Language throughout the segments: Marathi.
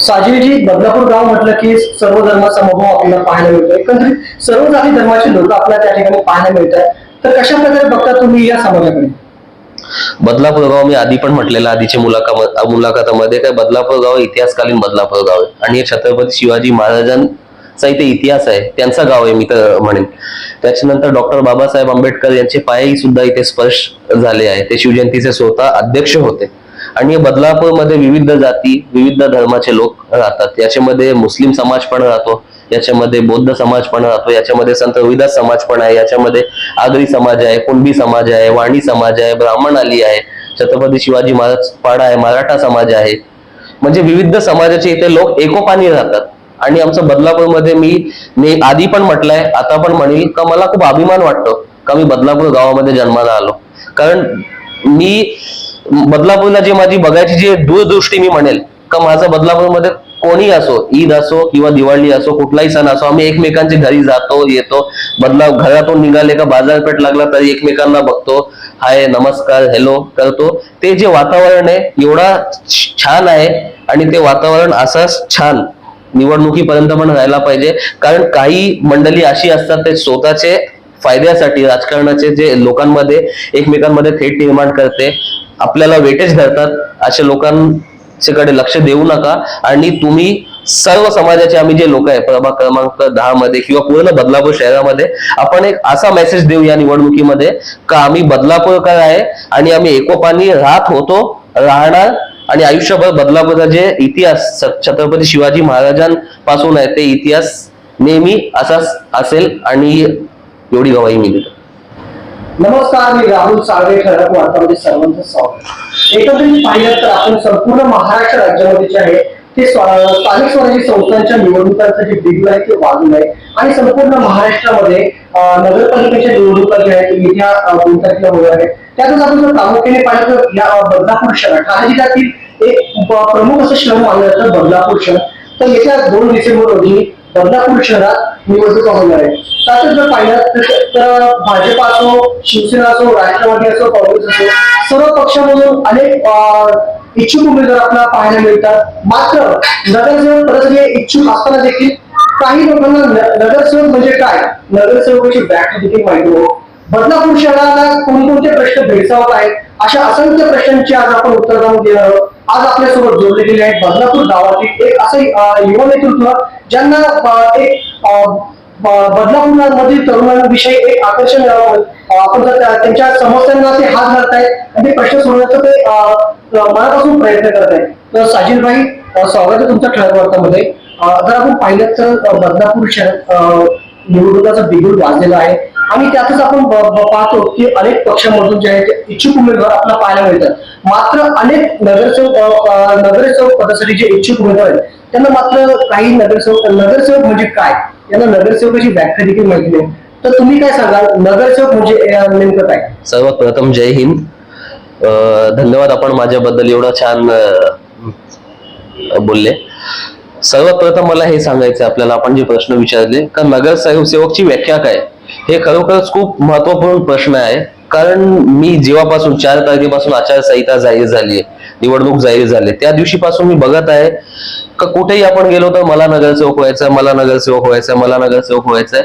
साजिलजी बदलापूर गाव म्हटलं की सर्व धर्माचा समभाव आपल्याला पाहायला मिळतो एकंदरीत सर्व जाती धर्माचे लोक आपल्याला त्या ठिकाणी पाहायला मिळतात. तर कशा प्रकारे बघता तुम्ही या समाजाकडे? बदलापूर गाव मी आधी पण म्हटलेलं आधीच्या मुलाखत मुलाखतामध्ये काय बदलापूर गाव इतिहासकालीन बदलापूर गाव आहे. आणि छत्रपती शिवाजी महाराजांचा इथे इतिहास आहे त्यांचं गाव आहे मी तर म्हणेन. त्याच्यानंतर डॉक्टर बाबासाहेब आंबेडकर यांचे पायही सुद्धा इथे स्पर्श झाले आहे. ते शिवजयंतीचे स्वतः अध्यक्ष होते. आणि बदलापूरमध्ये विविध जाती विविध धर्माचे लोक राहतात. याच्यामध्ये मुस्लिम समाज पण राहतो याच्यामध्ये बौद्ध समाज पण राहतो याच्यामध्ये संत रविदास समाज पण आहे याच्यामध्ये आगरी समाज आहे कुणबी समाज आहे वाणी समाज आहे ब्राह्मण आली आहे छत्रपती शिवाजी महाराज पाडा आहे मराठा समाज आहे. म्हणजे विविध समाजाचे इथे लोक एकोपानी राहतात. आणि आमचं बदलापूरमध्ये मी मी आधी पण म्हटलंय आता पण म्हणेल का मला खूप अभिमान वाटतो का मी बदलापूर गावामध्ये जन्माला आलो. कारण मी बदलापूरला जे माझी बघायची जी दूरदृष्टी मी म्हणेल का माझं बदलापूरमध्ये कोणी असो ईद असो किंवा दिवाळी असो कुठलाही सण असो आम्ही एकमेकांच्या घरी जातो येतो. बदला घरातून निघाले का बाजारपेठ लागला तरी एकमेकांना बघतो. हाय नमस्कार हॅलो करतो. ते जे वातावरण आहे एवढा छान आहे आणि ते वातावरण असंच छान निवडणुकीपर्यंत पण राहायला पाहिजे. कारण काही मंडळी अशी असतात ते स्वतःचे फायद्यासाठी राजकारणाचे जे लोकांमध्ये एकमेकांमध्ये थेट निर्माण करते. आपल्याला वेटेज धरतात अशा लोकांच्याकडे लक्ष देऊ नका. आणि तुम्ही सर्व समाजाचे आम्ही जे लोक आहे प्रभाग क्रमांक दहा मध्ये किंवा पूर्ण बदलापूर शहरामध्ये आपण एक असा मेसेज देऊ या निवडणुकीमध्ये का आम्ही बदलापूरकर आहे आणि आम्ही एकोपानी राहत होतो राहणार आणि आयुष्यभर बदलापूरचा जे इतिहास छ- छत्रपती शिवाजी महाराजांपासून आहे ते इतिहास नेहमी असाच असेल आणि एवढी गवाही मी देतो. नमस्कार मी राहुल साळवे ठळक वार्तामध्ये सर्वांचं स्वागत. एकत्रित पाहिलं तर आपण संपूर्ण महाराष्ट्र राज्यामध्ये जे आहे ते स्थानिक स्वराज्य संस्थांच्या निवडणुकांचं जे बिगुल आहे ते वाढून आहे. आणि संपूर्ण महाराष्ट्रामध्ये नगरपालिकेच्या निवडणुका ज्या आहेत येत्या दोन तारखेला होणार आहेत. त्यातच आपण जर प्रामुख्याने पाहिलं तर या बदलापूर शहर ठाणे जिल्ह्यातील एक प्रमुख असं शहर मानलं जातं बदलापूर शहर. तर येत्या दोन डिसेंबर रोजी बदलापूर शहरात निवडणूक होणार आहे. तसंच जर पाहिलं तर- भाजप असो शिवसेना असो राष्ट्रवादी असो काँग्रेस असो सर्व पक्षामधून अनेक इच्छुक उमेदवार आपल्याला पाहायला मिळतात. मात्र नगरसेवक पदासाठी इच्छुक असताना देखील काही लोकांना नगरसेवक म्हणजे काय? नगरसेवकाची बॅट देखील माहिती हो. बदलापूर शहराला कोणकोणते प्रश्न भेडसावत आहेत? अशा असंख्य प्रश्नांची आज आपण उत्तर जाऊन देणार आहोत. आज आपल्यासोबत जोडले गेले आहेत बदलापूर गावातील एक असं युवा नेतृत्व ज्यांना एक बदलापूरमधील तरुणांविषयी एक आकर्षण मिळावं आपण जर त्यांच्या समस्यांना ते हात घालतायत आणि ते प्रश्न सोडवण्याचा ते मनापासून प्रयत्न करत आहेत तर साजिलभाई भाई स्वागत आहे तुमच्या ठळक वार्तामध्ये. जर आपण पाहिलं तर बदलापूर शहरात निवडणुकाचा बिगुल वाजलेला आहे. आणि त्यातच आपण पाहतो की अनेक पक्षांमधून जे आहे ते इच्छुक उमेदवार आपल्याला पाहायला मिळतात. मात्र अनेक नगरसेवक नगरसेवक पदासाठी जे इच्छुक उमेदवार आहेत त्यांना मात्र काही नगरसेवक नगरसेवक म्हणजे काय? यांना नगरसेवकाची व्याख्या देखील माहिती नाही. तर तुम्ही काय सांगाल? नगरसेवक म्हणजे नेमकं काय? सर्वात प्रथम जय हिंद. धन्यवाद आपण माझ्याबद्दल एवढं छान बोलले. सर्वात प्रथम मला हे सांगायचं आपल्याला आपण जे प्रश्न विचारले का नगरसेवक सेवकची व्याख्या काय? हे खरोखरच खूप महत्त्वपूर्ण प्रश्न आहे. कारण मी जेव्हापासून चार तारखेपासून आचारसंहिता जाहीर झाली आहे निवडणूक जाहीर झाली त्या दिवशीपासून मी बघत आहे. का कुठेही आपण गेलो तर मला नगरसेवक व्हायचं मला नगरसेवक व्हायचं मला नगरसेवक व्हायचंय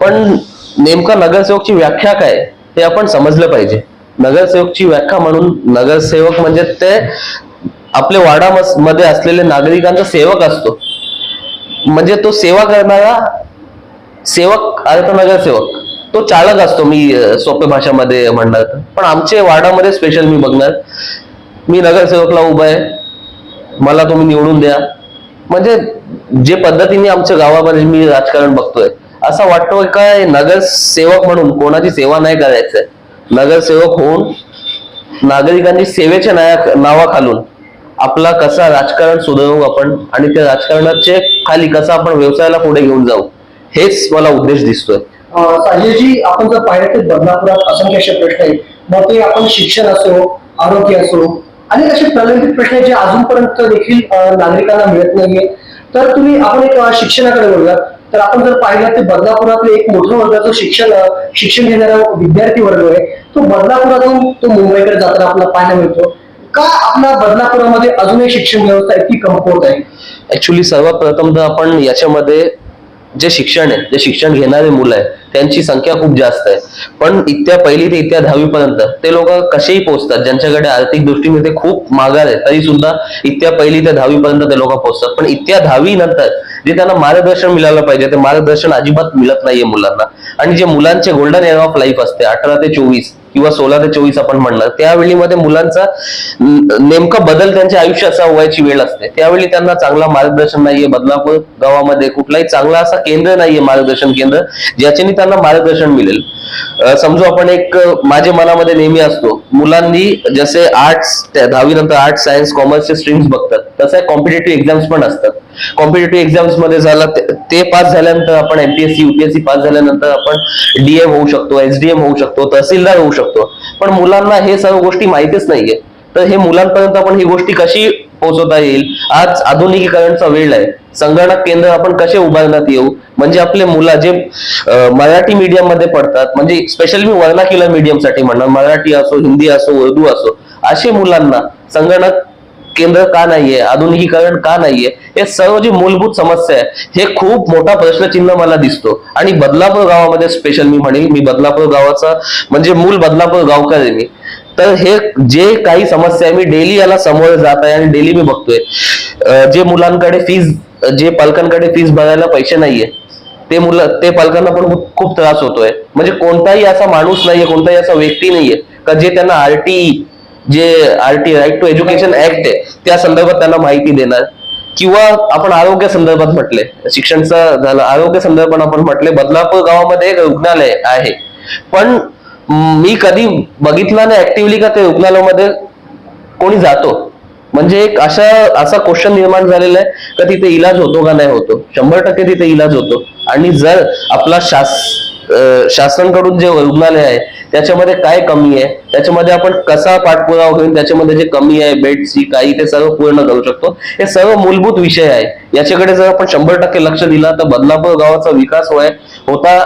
पण नेमका नगरसेवकची व्याख्या काय हे आपण समजलं पाहिजे. नगरसेवकची व्याख्या म्हणून नगरसेवक म्हणजे ते आपल्या वाडा मध्ये असलेले नागरिकांचा सेवक असतो. म्हणजे तो सेवा करणारा सेवक अर्थ नगरसेवक तो चालक असतो मी सोप्या भाषामध्ये म्हणणार. पण आमचे वाडामध्ये स्पेशल मी बघणार. मी नगरसेवकला उभा आहे. मला तुम्ही निवडून द्या. म्हणजे जे पद्धतीने आमच्या गावामध्ये मी राजकारण बघतोय असं वाटतोय काय नगरसेवक म्हणून कोणाची सेवा नाही करायचंय? नगरसेवक होऊन नागरिकांनी सेवेच्या नाया नावाखालून आपला कसा राजकारण सुधारू आपण आणि त्या राजकारणाचे खाली कसा आपण व्यवसायाला पुढे घेऊन जाऊ? हेच मला उद्देश दिसतोय. साजेजी आपण जर पाहिलं तर बदलापुरात असंख्य असे प्रश्न आहेत. मग ते आपण शिक्षण असो आरोग्य असो अनेक असे प्रलंबित प्रश्न जे अजूनपर्यंत देखील नागरिकांना मिळत नाहीये तर तुम्ही आपण एक शिक्षणाकडे बोलूया तर आपण जर पाहिलं तर बदलापुरातलं एक मोठं वर्गाचं शिक्षण अ, शिक्षण घेणारा विद्यार्थी वर्ग आहे. तो बदलापुरातून तो मुंबईकडे जाताना आपल्याला पाहायला मिळतो. का आपल्या बदलापुरामध्ये अजूनही शिक्षण व्यवस्था इतकी कमकुवत आहे? ऍक्च्युली सर्वप्रथम तर आपण याच्यामध्ये जे शिक्षण आहे जे शिक्षण घेणारे मुलं आहे त्यांची संख्या खूप जास्त आहे. पण इतक्या पहिली ते इत्या दहावी पर्यंत ते लोक कसेही पोहोचतात ज्यांच्याकडे आर्थिक दृष्टीने ते खूप मागार आहे तरी सुद्धा इत्या पहिली ते दहावीपर्यंत ते लोक पोहोचतात. पण इतक्या दहावी नंतर जे त्यांना मार्गदर्शन मिळालं पाहिजे ते मार्गदर्शन अजिबात मिळत नाहीये मुलांना. आणि जे मुलांचे गोल्डन एअर ऑफ लाईफ असते अठरा ते चोवीस किंवा सोळा ते चोवीस आपण म्हणणार त्यावेळी मध्ये मुलांचा नेमका बदल त्यांच्या आयुष्याचा व्हायची वेळ असते. त्यावेळी त्यांना चांगला मार्गदर्शन नाहीये बदलापूर गावामध्ये कुठलाही चांगला असा केंद्र नाहीये मार्गदर्शन केंद्र ज्याच्याने त्यांना मार्गदर्शन मिळेल. समजू आपण एक माझ्या मनामध्ये नेहमी असतो मुलांनी जसे आर्ट्स दहावी नंतर आर्ट्स सायन्स कॉमर्सचे स्ट्रीम्स बघतात तसे कॉम्पिटेटिव्ह एक्झाम्स पण असतात. कॉम्पिटेटिव्ह एक्झाम्समध्ये झालं ते- पास झाल्यानंतर आपण एमपीएससी युपीएससी पास झाल्यानंतर आपण डीएम होऊ शकतो एसडीएम होऊ शकतो तहसीलदार होऊ शकतो. पण मुलांना हे सर्व गोष्टी माहितीच नाहीये. तर हे मुलांपर्यंत आपण ही गोष्टी कशी पोहोचवता येईल? आज आधुनिकीकरणचा वेळ आहे. संगणक केंद्र आपण कसे उभारण्यात येऊ? म्हणजे आपले मुलं जे मराठी मीडियममध्ये पडतात म्हणजे स्पेशली मी वर्नाक्युलर मीडियमसाठी म्हणणार मराठी असो हिंदी असो उर्दू असो असे मुलांना संगणक केंद्र का नाहीये? आधुनिकीकरण का नाहीये? हे सर्व जी मूलभूत समस्या आहे हे खूप मोठा प्रश्नचिन्ह मला दिसतो. आणि बदलापूर गावामध्ये स्पेशल मी म्हणेल मी बदलापूर गावाचा म्हणजे मूल बदलापूर गावकर आहे मी. तर हे जे काही समस्या आहे मी डेली याला समोर जात आहे आणि डेली मी बघतोय. जे मुलांकडे फीज जे पालकांकडे फीज भरायला पैसे नाहीये ते मुलं ते पालकांना पण खूप- खूप त्रास होतोय. म्हणजे कोणताही असा माणूस नाहीये कोणताही असा व्यक्ती नाहीये का जे त्यांना आरटीई जे R T right to education act आहे त्या संदर्भात त्यांना माहिती देणार. किंवा आपण आरोग्य संदर्भात म्हटले शिक्षणचं झालं आरोग्य संदर्भात आपण म्हटले बदलापूर गावामध्ये एक रुग्णालय आहे. पण मी कधी बघितलं नाही ऍक्टिव्हली का ते रुग्णालयामध्ये कोणी जातो? म्हणजे एक अशा असा क्वेश्चन निर्माण झालेला आहे का तिथे इलाज होतो का नाही होतो? शंभर टक्के तिथे इलाज होतो. आणि जर आपला शास शासनाकडून जे रुग्णालय आहे त्याच्यामध्ये काय कमी आहे? त्याच्यामध्ये आपण कसा पाठपुरावा घेऊन त्याच्यामध्ये जे कमी आहे बेडची काही ते सर्व पूर्ण करू शकतो. हे सर्व मूलभूत विषय आहे. याच्याकडे जर आपण शंभर टक्के लक्ष दिला तर बदलापूर गावाचा विकास होय होता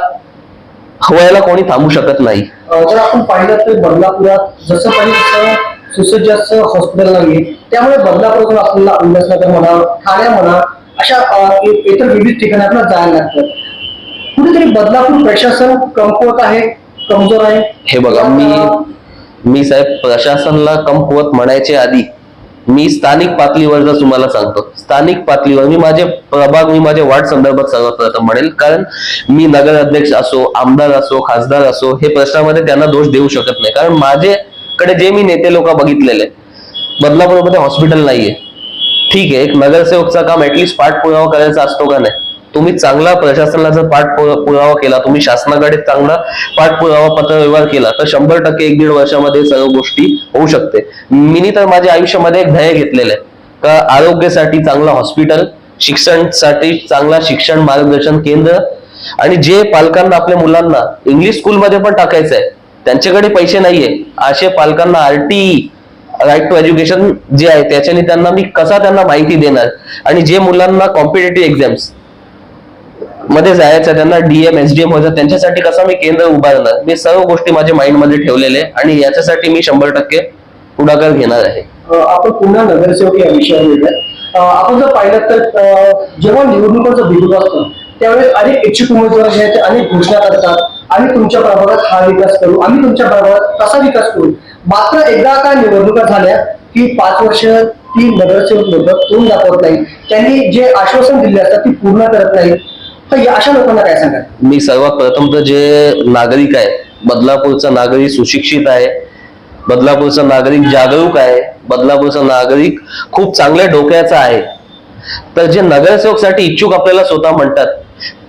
व्हायला कोणी थांबू शकत नाही. जर आपण पाहिलं तर बदलापुरात जसं पाहिजे तसं सुसज्ज असं हॉस्पिटल नाहीये त्यामुळे बदलापुरातून आपल्याला उल्हासनगर म्हणा ठाणे म्हणा अशा इतर विविध ठिकाणी आपल्याला जायला लागतं. कुठेतरी बदलापूर प्रशासन कमकुवत आहे कमजोर आहे. हे बघा मी मी साहेब प्रशासनाला कमकुवत म्हणायचे आधी मी स्थानिक पातळीवरच तुम्हाला सांगतो स्थानिक पातळीवर मी माझे प्रभाग मी माझे वार्ड संदर्भात सर्वात म्हणेल कारण मी नगर अध्यक्ष असो आमदार असो खासदार असो हे प्रश्नामध्ये त्यांना दोष देऊ शकत नाही. कारण माझ्याकडे जे मी नेते लोक बघितलेले बदलापूरमध्ये हॉस्पिटल नाहीये. ठीक आहे एक नगरसेवकचा काम ऍटलिस्ट पाठपुरावा करायचा असतो का नाही? तुम्ही चांगला प्रशासनाला जर पाठपुरावा केला तुम्ही शासनाकडे चांगला पाठपुरावा पत्रव्यवहार केला तर शंभर टक्के एक दीड वर्षामध्ये सर्व गोष्टी होऊ शकते. मी तर माझ्या आयुष्यामध्ये एक ध्येय घेतलेलं आहे. का आरोग्यासाठी चांगलं हॉस्पिटल शिक्षणसाठी चांगला शिक्षण मार्गदर्शन केंद्र आणि जे पालकांना आपल्या मुलांना इंग्लिश स्कूलमध्ये पण टाकायचं आहे त्यांच्याकडे पैसे नाहीये. असे पालकांना आरटीई राईट टू एज्युकेशन जे आहे त्याच्याने त्यांना मी कसा त्यांना माहिती देणार? आणि जे मुलांना कॉम्पिटेटिव्ह एक्झाम्स मध्ये जायचं त्यांना डीएम एसडीएम व्हायचं त्यांच्यासाठी कसं मी केंद्र उभारणार? मी सर्व गोष्टी माझ्या माइंडमध्ये ठेवलेले आहे आणि याच्यासाठी मी शंभर टक्के पुढाकार घेणार आहे. आपण पुन्हा नगरसेवक या विषयावर आपण जर पाहिलं तर जेव्हा निवडणुकांचा बिगुल असतो त्यावेळेस अनेक इच्छुक उमेदवार घ्यायचे अनेक घोषणा करतात. आम्ही तुमच्या प्रभागात हा विकास करू. आम्ही तुमच्या प्रभागात कसा विकास करू. मात्र एकदा का निवडणुका झाल्या की पाच वर्ष ती नगरसेवक लोक तोंड दाखवत नाही त्यांनी जे आश्वासन दिले असतात ती पूर्ण करत नाही तर अशा लोकांना काय सांगा मी सर्वात प्रथम तर जे नागरिक आहे बदलापूरचा नागरिक सुशिक्षित आहे बदलापूरचा नागरिक जागरूक आहे बदलापूरचा नागरिक खूप चांगल्या डोक्याचा आहे. तर जे नगरसेवकसाठी इच्छुक आपल्याला स्वतः म्हणतात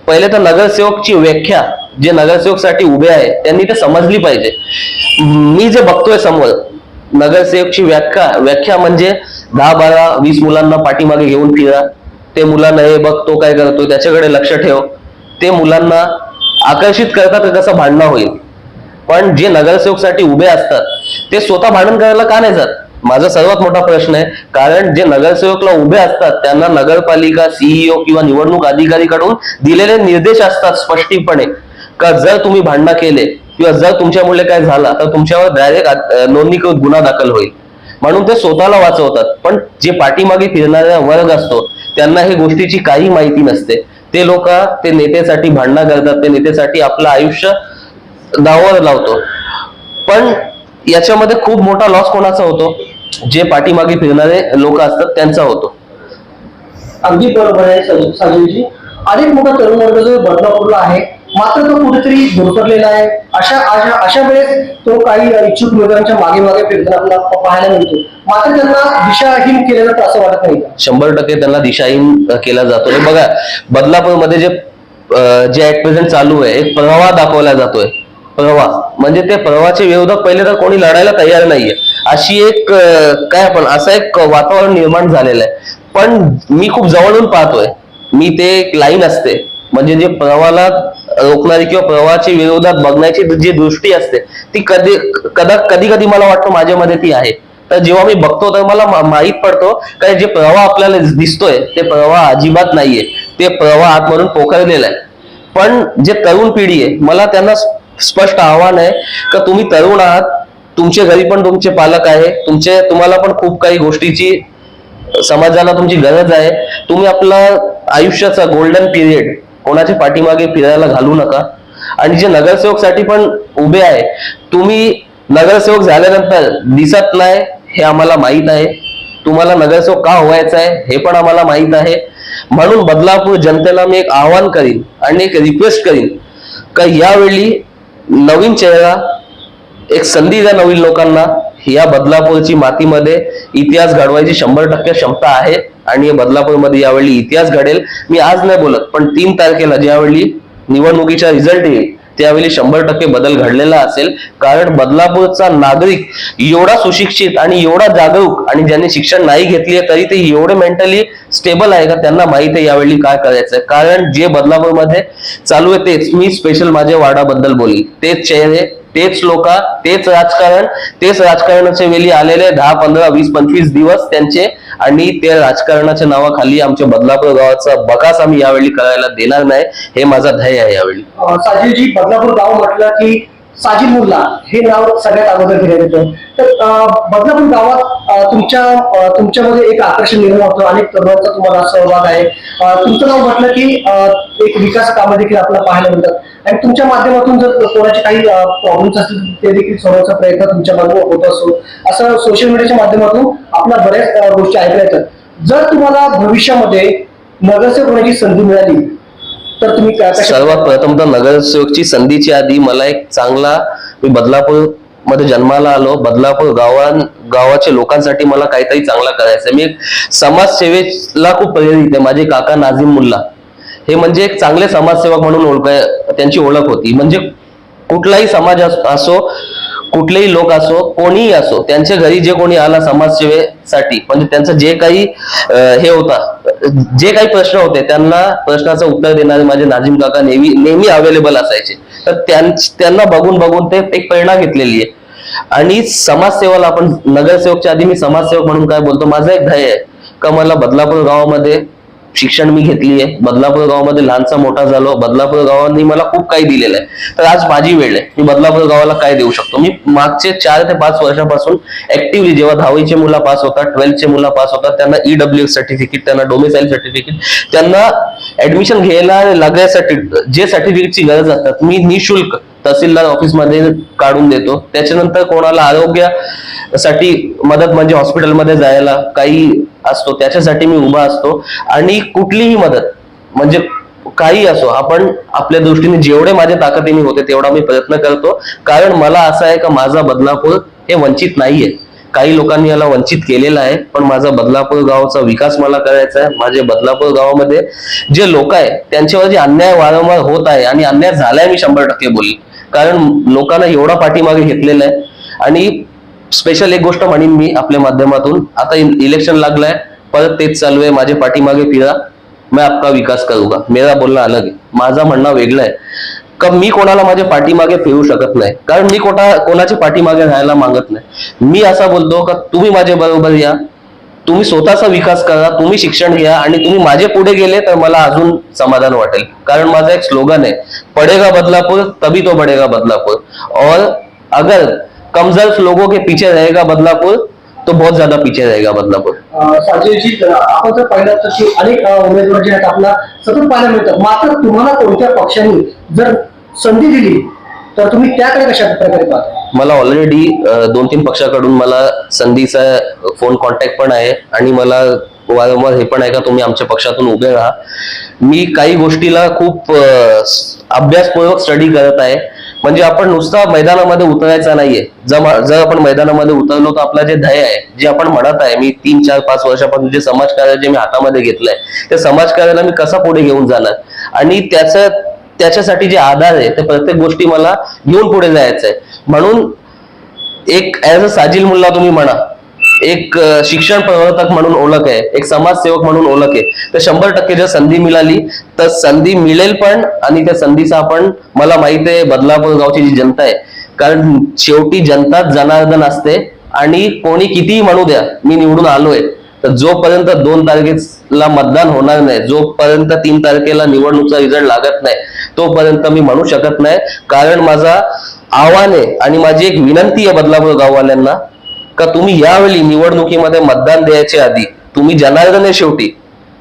पहिले तर नगरसेवकची व्याख्या जे नगरसेवकसाठी उभे आहे त्यांनी ते समजली पाहिजे. मी जे बघतोय समोर नगरसेवकची व्याख्या व्याख्या म्हणजे दहा बारा वीस मुलांना पाठीमागे घेऊन फिरा ते मुलांना हे बघ तो काय करतो त्याच्याकडे लक्ष ठेव. ते मुलांना आकर्षित करतात का कसं भांडणं होईल. पण जे नगरसेवकसाठी उभे असतात ते स्वतः भांडण करायला का नाही जात? माझा सर्वात मोठा प्रश्न आहे कारण जे नगरसेवकला उभे असतात त्यांना नगरपालिका सीईओ किंवा निवडणूक अधिकारीकडून दिलेले निर्देश असतात स्पष्टीपणे का जर तुम्ही भांडणं केले किंवा जर तुमच्यामुळे काय झाला तर तुमच्यावर डायरेक्ट नोंदणीकृत गुन्हा दाखल होईल. म्हणून ते स्वतःला वाचवतात. पण जे पाठीमागे फिरणारा वर्ग असतो त्यांना हे गोष्टीची काही माहिती नसते. ते लोक ते नेत्यासाठी भांडणं करतात ते नेत्यासाठी आपलं आयुष्य दावावर लावतो. पण याच्यामध्ये खूप मोठा लॉस कोणाचा होतो? जे पाठीमागे फिरणारे लोक असतात त्यांचा होतो. अगदी बरोबर आहे साजूजी अनेक मोठा तरुण वर्ग जो बदलापूरला आहे मात्र तो कुठेतरी धोरपडलेला आहे. अशा अशा अशा वेळेस तो काही इच्छुक लोकांच्या मागे मागे फिरताना आपल्याला पाहायला मिळतो. मात्र त्यांना दिशाहीन केलेलं तर असं वाटत नाही शंभर टक्के त्यांना दिशाहीन केला जातो हे बघा बदलापूरमध्ये जे जे ऍट प्रेझेंट चालू आहे एक प्रवाह दाखवला जातोय. प्रवाह. म्हणजे ते प्रवाहाचे विरोधक पहिले तर कोणी लढायला तयार नाहीये. अशी एक काय आपण असं एक वातावरण निर्माण झालेलं आहे. पण मी खूप जवळून पाहतोय. मी ते एक लाईन असते. म्हणजे जे प्रवाहाला रोखणारी किंवा प्रवाहाच्या विरोधात बघण्याची जी दृष्टी असते ती कधी कदा कधी कधी मला वाटतं माझ्यामध्ये ती आहे. तर जेव्हा मी बघतो तर मला मा- पडतो काय जे प्रवाह आपल्याला दिसतोय ते प्रवाह अजिबात नाहीये. ते प्रवाह आतमधून पोखरलेला आहे. पण जे तरुण पिढी आहे मला त्यांना स्पष्ट आव्हान आहे का तुम्ही तरुण आहात तुमच्या घरी पण तुमचे पालक आहे तुमचे तुम्हाला पण खूप काही गोष्टीची समाजाला तुमची गरज आहे. तुम्ही आपला आयुष्याचा गोल्डन पिरियड कोणाच्या पाठीमागे फिरायला घालू नका. आणि जे नगरसेवकसाठी पण उभे आहे तुम्ही नगरसेवक झाल्यानंतर दिसत नाही हे आम्हाला माहीत आहे. तुम्हाला नगरसेवक का व्हायचं आहे हे पण आम्हाला माहीत आहे. म्हणून बदलापूर जनतेला मी एक आवाहन करीन आणि एक रिक्वेस्ट करीन का यावेळी नवीन चेहरा एक संधी द्या नवीन लोकांना. या बदलापूरची मातीमध्ये इतिहास घडवायची शंभर टक्के क्षमता आहे. आणि या बदलापूरमध्ये यावेळी इतिहास घडेल. मी आज नाही बोलत पण तीन तारखेला ज्यावेळी निवडणुकीचा रिझल्ट येईल त्यावेळी शंभर टक्के बदल घडलेला असेल. कारण बदलापूरचा नागरिक एवढा सुशिक्षित आणि एवढा जागरूक आणि ज्यांनी शिक्षण नाही घेतली तरी ते एवढे मेंटली स्टेबल आहे का त्यांना माहीत आहे यावेळी काय करायचं कारण जे बदलापूरमध्ये चालू आहे तेच मी स्पेशल माझ्या वाडाबद्दल बोली तेच चेहरे तेच लोक तेच राजकारण तेच राजकारणाच्या वेळी आलेले दहा पंधरा वीस पंचवीस दिवस त्यांचे आणि ते राजकारणाच्या नावाखाली आमच्या बदलापूर गावाचा बकास आम्ही यावेळी करायला देणार नाही हे माझा ध्येय आहे यावेळी. साजीवजी बदलापूर गाव म्हटलं की साजिद मुल्ला हे नाव सगळ्यात अगोदर घेण्यात येतं. तर बदलापूर गावात तुमच्या तुमच्यामध्ये एक आकर्षण निर्माण होतं अनेक तरुणांचा तुम्हाला सहभाग आहे. तुमचं नाव म्हटलं की एक विकास कामं देखील आपल्याला पाहायला मिळतात. आणि तुमच्या माध्यमातून जर कोणाचे काही प्रॉब्लेम्स असतील ते देखील सोडवण्याचा प्रयत्न तुमच्या माध्यमातून होत असतो असं सोशल मीडियाच्या माध्यमातून आपल्या बऱ्याच गोष्टी ऐकल्या येतात जर तुम्हाला भविष्यामध्ये नगरसेवक होण्याची संधी मिळाली तर तुम्ही सर्वात प्रथम तर नगरसेवकची संधीची आधी मला एक चांगला मी बदलापूरमध्ये जन्माला आलो. बदलापूर गावां गावाच्या लोकांसाठी मला काहीतरी चांगला करायचं आहे मी एक समाजसेवेला खूप प्रेरित आहे. माझे काका नाझीम मुल्ला. हे म्हणजे एक चांगले समाजसेवक म्हणून ओळखाय त्यांची ओळख होती. म्हणजे कुठलाही समाज असो कुठलेही लोक असो कोणीही असो त्यांच्या घरी जे कोणी आला समाजसेवेसाठी म्हणजे त्यांचं जे काही हे होता जे काही प्रश्न होते त्यांना प्रश्नाचं उत्तर देणारे माझे नाझीम काका नेहमी नेहमी अवेलेबल असायचे. तर त्यां- त्यांना बघून बघून ते एक प्रेरणा घेतलेली आहे. आणि समाजसेवाला आपण नगरसेवकच्या आधी मी समाजसेवक म्हणून काय बोलतो माझं एक ध्येय आहे. का मला बदलापूर गावामध्ये शिक्षण मी घेतली आहे बदलापूर गावामध्ये लहानसा मोठा झालो. बदलापूर गावाने मला खूप काही दिलेलं आहे. तर आज माझी वेळ आहे. मी बदलापूर गावाला काय देऊ शकतो? मी मागचे चार ते पाच वर्षापासून ऍक्टिव्हली जेव्हा दहावीचे मुलं पास होतात ट्वेल्थचे मुलं पास होतात त्यांना ईडब्ल्यू सर्टिफिकेट त्यांना डोमिसाईल सर्टिफिकेट त्यांना ऍडमिशन घ्यायला लागण्यासाठी जे सर्टिफिकेटची गरज असतात मी निशुल्क तहसीलदार ऑफिसमध्ये काढून देतो. त्याच्यानंतर कोणाला आरोग्यासाठी मदत म्हणजे हॉस्पिटलमध्ये जायला काही असतो त्याच्यासाठी मी उभा असतो. आणि कुठलीही मदत म्हणजे काही असो आपण आपल्या दृष्टीने जेवढे माझ्या ताकदीने होते तेवढा मी प्रयत्न करतो. कारण मला असं आहे का माझा बदलापूर हे वंचित नाहीये. काही लोकांनी याला वंचित केलेलं आहे पण माझा बदलापूर गावचा विकास मला करायचा आहे. माझे बदलापूर गावामध्ये जे लोक आहे त्यांच्यावर जे अन्याय वारंवार होत आहे आणि अन्याय झालाय मी शंभर टक्के बोलले कारण लोकांना एवढा पाठीमागे घेतलेला आहे. आणि स्पेशल एक गोष्ट म्हणेन मी आपल्या माध्यमातून आता इलेक्शन लागलाय परत तेच चालू आहे माझे पाठीमागे फिरा मैं आपका विकास करूंगा. मेरा बोलणं अलग आहे. माझा म्हणणं वेगळं आहे. का मी कोणाला माझ्या पाठीमागे फिरू शकत नाही? कारण मी कोणा कोणाच्या पाठीमागे राहायला मागत नाही. मी असा बोलतो का तुम्ही माझ्या बरोबर या तुम्ही स्वतःचा विकास करा तुम्ही शिक्षण घ्या आणि तुम्ही माझे पुढे गेले तर मला अजून समाधान वाटेल. कारण माझा एक स्लोगन आहे पडेगा बदलापूर तभी तो बढ़ेगा बदलापूर. और अगर कमजोर लोगों के पीछे रहेगा बदलापूर तो बहुत ज्यादा पीछे रहेगा बदलापूर. साजेजी आपण जर पाहिलं तर की अनेक उमेदवार जे आहेत आपला सतत पाहायला मिळतात मात्र तुम्हाला कोणत्या पक्षाने जर संधी दिली तर तुम्ही त्याकडे कशा प्रकारे पाहता? मला ऑलरेडी दोन तीन पक्षाकडून मला संधीचा फोन कॉन्टॅक्ट पण आहे आणि मला वारंवार हे पण आहे का तुम्ही आमच्या पक्षातून उभे राहा. मी काही गोष्टीला खूप अभ्यासपूर्वक स्टडी करत आहे. म्हणजे आपण नुसता मैदानामध्ये उतरायचा नाहीये. जर जर आपण मैदानामध्ये उतरलो तर आपला जे ध्येय आहे जे आपण म्हणत आहे मी तीन चार पाच वर्षापासून जे समाजकार्य जे मी हातामध्ये घेतलंय त्या समाजकार्याला मी कसा पुढे घेऊन जाणार? आणि त्याचं त्याच्यासाठी जे आधार आहे ते प्रत्येक गोष्टी मला घेऊन पुढे जायचं आहे म्हणून एक ऍज अ साजिल मुल्ला तुम्ही म्हणा एक शिक्षण प्रवर्तक म्हणून ओळख आहे एक समाजसेवक म्हणून ओळख आहे. तर शंभर टक्के जर संधी मिळाली तर संधी मिळेल पण आणि त्या संधीचा आपण मला माहीत आहे बदलापूर गावची जी जनता आहे कारण शेवटी जनताच जनार्दन असते आणि कोणी कितीही म्हणू द्या मी निवडून आलोय तर जोपर्यंत दोन तारखेला मतदान होणार नाही जोपर्यंत तीन तारखेला निवडणूकचा रिझल्ट लागत नाही तोपर्यंत मी म्हणू शकत नाही. कारण माझा आव्हान आहे आणि माझी एक विनंती आहे बदलापूर गाववाल्यांना का तुम्ही यावेळी निवडणुकीमध्ये मतदान द्यायच्या आधी तुम्ही जनार्दन आहे शेवटी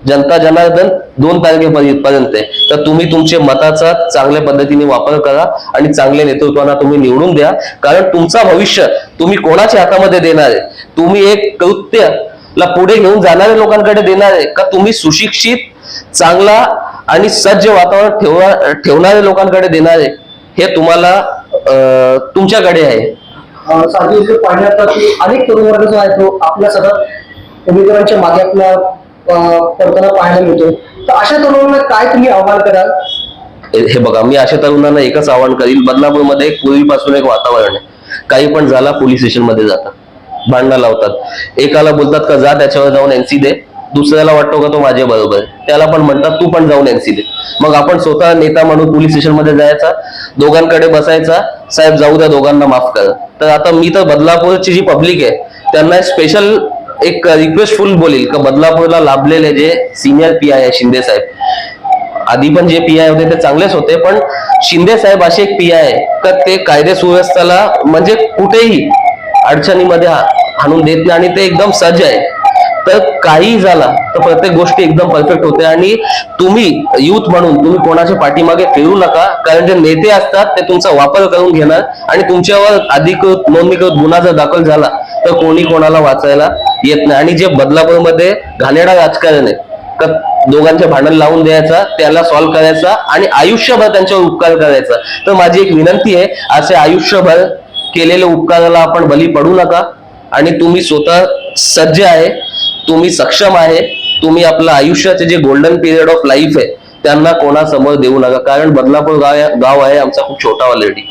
जनता जनार्दन दोन तारखेपर्यंत आहे. तर तुम्ही तुमचे मताचा चांगल्या पद्धतीने वापर करा आणि चांगल्या नेतृत्वांना तुम्ही निवडून द्या. कारण तुमचा भविष्य तुम्ही कोणाच्या हातामध्ये देणार आहे? तुम्ही एक कृत्य ला पुढे घेऊन जाणाऱ्या लोकांकडे देणार आहे? का तुम्ही सुशिक्षित चांगला आणि सज्ज वातावरण ठेवणार ठेवणाऱ्या लोकांकडे देणार हे तुम्हाला तुमच्याकडे आहे. अनेक तरुण वर्ग जो आहे तो आपल्या सतत उमेदवारांच्या मागे आपल्या पडताना पाहायला मिळतो. तर अशा तरुणांना काय तुम्ही आव्हान कराल? हे बघा मी अशा तरुणांना एकच आवाहन करील. बदलापूरमध्ये पूर्वीपासून एक वातावरण आहे. काही पण झाला पोलीस स्टेशनमध्ये जातात. भांडणं लावतात. एकाला बोलतात का जा त्याच्यावर जाऊन एनसी दे. दुसऱ्याला वाटतो का तो माझ्या बरोबर त्याला पण म्हणतात तू पण जाऊन एनसी दे मग आपण स्वतः नेता म्हणून पोलीस स्टेशनमध्ये जायचा दोघांकडे बसायचा साहेब जाऊ द्या दोघांना माफ करा. तर आता मी तर बदलापूरची जी पब्लिक आहे त्यांना स्पेशल एक रिक्वेस्टफुल बोलील का बदलापूरला लाभलेले जे सिनियर पी आय आहे शिंदे साहेब. आधी पण जे पी आय होते ते चांगलेच होते पण शिंदे साहेब असे एक पी आय का ते कायदे सुव्यवस्थेला म्हणजे कुठेही अडचणीमध्ये हा- हाणून देत नाही आणि ते एकदम सज्ज आहे. तर काही झाला तर प्रत्येक गोष्टी एकदम परफेक्ट होते. आणि तुम्ही युथ म्हणून तुम्ही कोणाच्या पाठीमागे फिरू नका कारण जे नेते असतात ते तुमचा वापर करून घेणार. आणि तुमच्यावर अधिकृत नोंदणीकृत गुन्हा जर दाखल झाला तर कोणी कोणाला वाचायला येत नाही. आणि जे बदलापूरमध्ये घाणेरडा राजकारण आहे का दोघांचे भांडण लावून द्यायचा त्याला सॉल्व्ह करायचा आणि आयुष्यभर त्यांच्यावर उपकार करायचा. तर माझी एक विनंती आहे असे आयुष्यभर केलेल्या उपकाराला आपण बली पडू नका. आणि तुम्ही स्वतः सज्ज आहे तुम्ही सक्षम आहे तुम्ही आपलं आयुष्याचे जे गोल्डन पिरियड ऑफ लाईफ आहे त्यांना कोणासमोर देऊ नका. कारण बदलापूर गाव गाव आहे आमचा खूप छोटा ऑलरेडी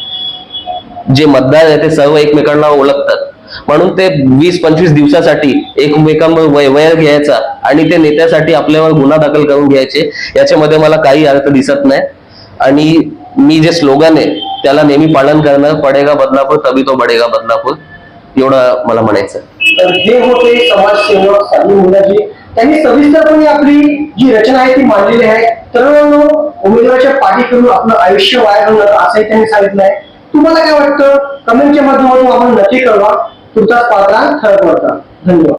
जे मतदार आहे ते सर्व एकमेकांना ओळखतात. म्हणून ते वीस पंचवीस दिवसासाठी एकमेकांवर वय वैर घ्यायचा आणि ते नेत्यासाठी आपल्यावर गुन्हा दाखल करून घ्यायचे याच्यामध्ये मला काही अर्थ दिसत नाही. आणि मी जे स्लोगन आहे त्याला नेहमी पालन करणार पडेगा बदलापूर तभी तो बडेगा बदलापूर. एवढं मला म्हणायचं. तर हे होते समाजसेवक साधू मुलाजी. त्यांनी सविस्तरपणे आपली जी रचना आहे ती मांडलेली आहे. तर उमेदवाराच्या पाठी करून आपलं आयुष्य वाया घालू असंही त्यांनी सांगितलं आहे. तुम्हाला काय वाटतं? कमेंटच्या माध्यमातून आपण नक्की कळवा. तुमचा पात्रा ठळक वाटता धन्यवाद.